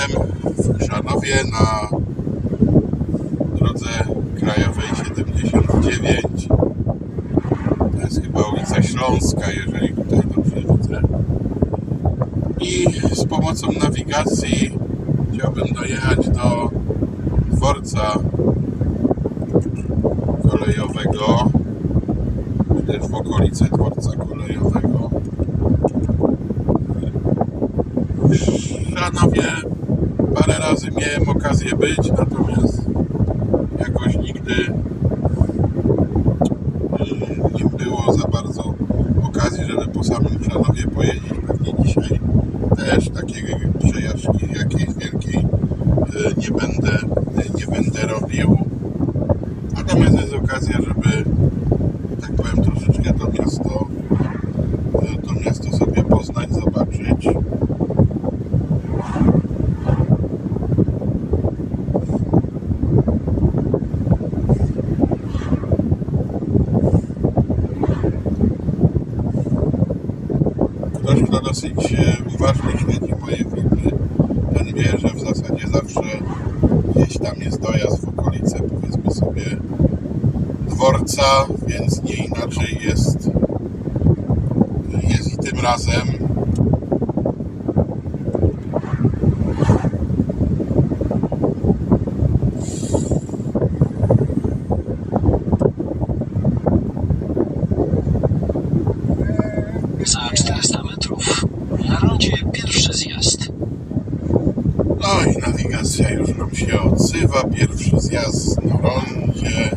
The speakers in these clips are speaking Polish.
Jestem w na drodze krajowej 79. To jest chyba ulica Śląska, jeżeli tutaj dobrze widzę. I z pomocą nawigacji chciałbym dojechać do dworca kolejowego, czy też w okolice dworca kolejowego. Szanowie parę razy miałem okazję być, natomiast jakoś nigdy y, nie było za bardzo okazji, żeby po samym Szanowie pojeździć. Pewnie dzisiaj też takiej przejażdżki jakiejś wielkiej y, nie będę, nie będę robił. Natomiast jest okazja, żeby, Ktoś, kto dosyć e, uważnie śledzi moje filmy, ten wie, że w zasadzie zawsze gdzieś tam jest dojazd w okolice, powiedzmy sobie, dworca, więc nie inaczej jest, jest i tym razem. Za 400 metrów na rondzie pierwszy zjazd. No nawigacja już nam się odzywa. Pierwszy zjazd na rondzie.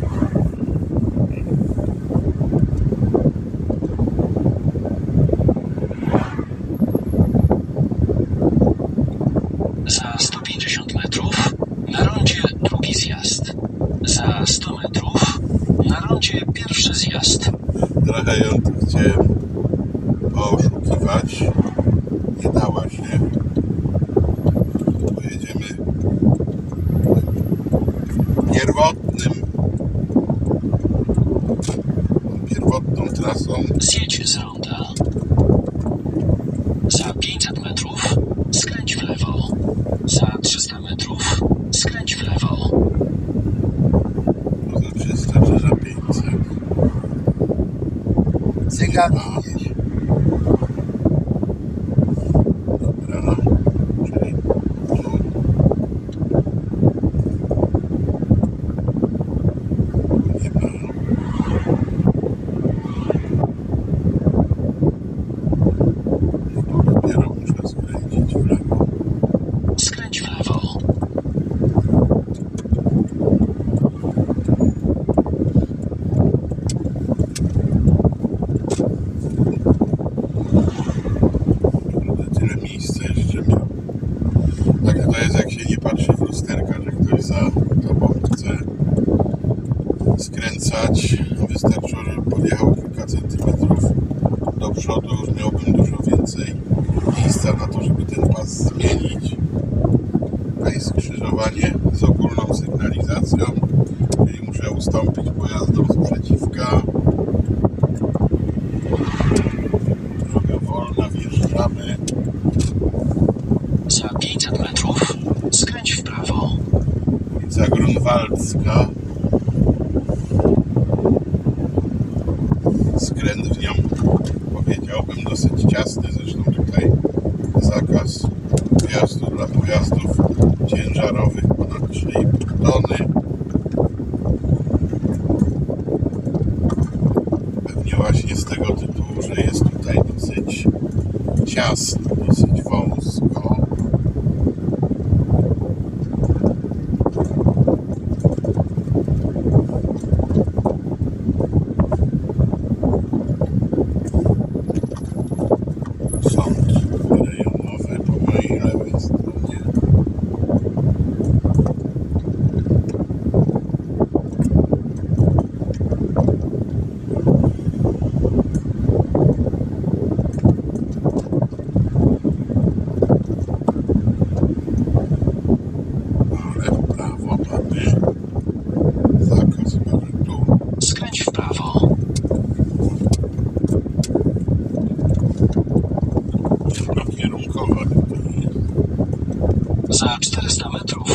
Za 150 metrów na rondzie drugi zjazd. Za 100 metrów na rondzie pierwszy zjazd. Trochę ją tu chciałem oszukiwać. Nie dała się. Pierwotnym pierwotną trasą. Zjedź z ronda. Za 500 metrów skręć w lewo. Za 300 metrów skręć w lewo. To za 300 czy za 500. Cygan A. gdzieś. Dobra, no. Czyli tu. Nie ma. Tu dopiero muszę skręcić w lewo. Skręć w lewo. Kurde, tyle miejsca jeszcze miał. Tak to jest jak się nie patrzy w lusterka, że ktoś za tobą chce skręcać. Wystarczyło, żeby podjechał kilka centymetrów do przodu, już miałbym dużo więcej miejsca na to, żeby ten pas zmienić. To jest skrzyżowanie z ogólną sygnalizacją, czyli muszę ustąpić pojazdom z przeciwka. Droga wolna, wjeżdżamy. Za 500 metrów skręć w prawo. ulica Grunwaldzka. 400 metrów.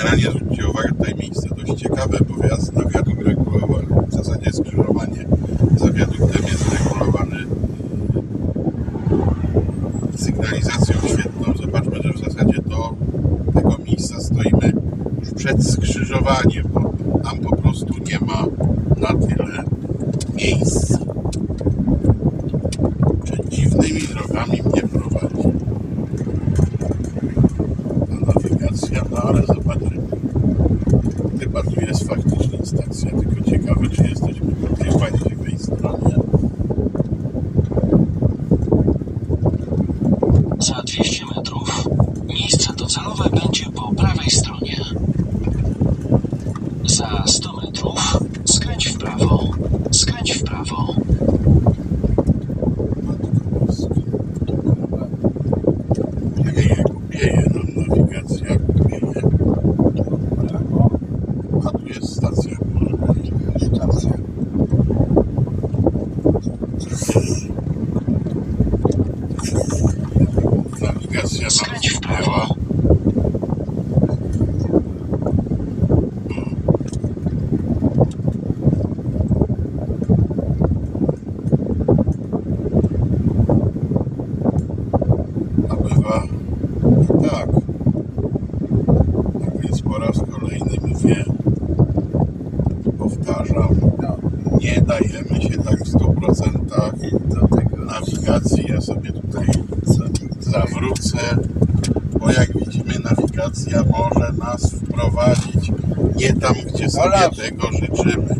generalnie zwróćcie uwagę, tutaj miejsce dość ciekawe, bo wjazd na wiadukt regulowany, w zasadzie skrzyżowanie za wiaduktem jest regulowany sygnalizacją świetną. Zobaczmy, że w zasadzie do tego miejsca stoimy już przed skrzyżowaniem, bo tam po prostu nie ma na tyle miejsc. Przed dziwnymi drogami mnie prowadzi. Ta nawigacja, no ale zobaczmy. bo jak widzimy nawigacja może nas wprowadzić nie tam, gdzie sobie tego życzymy.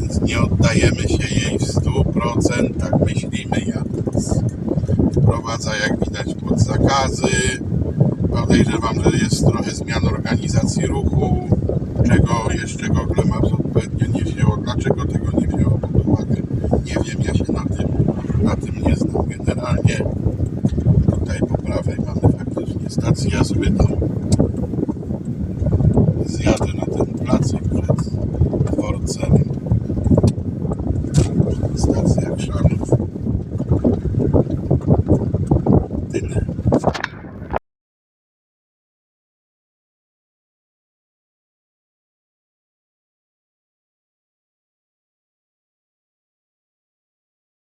Więc nie oddajemy się jej w 100%, myślimy jadąc. Wprowadza, jak widać, pod zakazy. Podejrzewam, że jest trochę zmian organizacji ruchu